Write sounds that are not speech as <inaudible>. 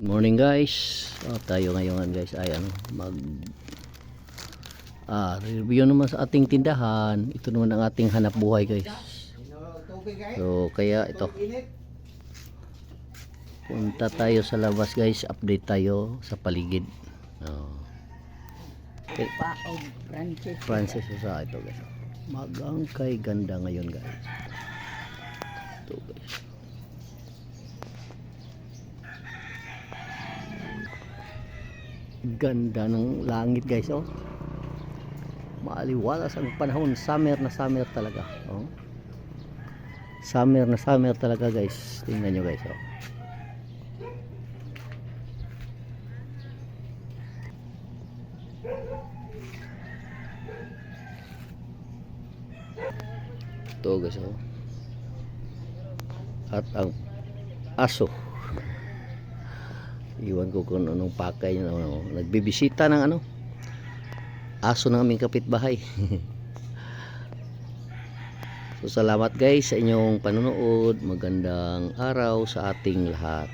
Morning guys. Oh, tayo ngayon guys ay ano mag ah, review naman sa ating tindahan. Ito naman ang ating hanap buhay guys. So kaya ito punta tayo sa labas guys. Update tayo sa paligid. Oh. Okay. Paog Francis. Sa ito guys. Magang kay ganda ngayon guys. Ito guys. Ganda ng langit guys oh. Maaliwalas ang panahon, summer na summer talaga. Oh. Summer na summer talaga guys. Tingnan nyo guys oh. Ito guys oh. At ang aso. Iwan ko kung anong pakay niya. Ano, nagbibisita ng ano. Aso ng aming kapitbahay. <laughs> so salamat guys sa inyong panonood. Magandang araw sa ating lahat.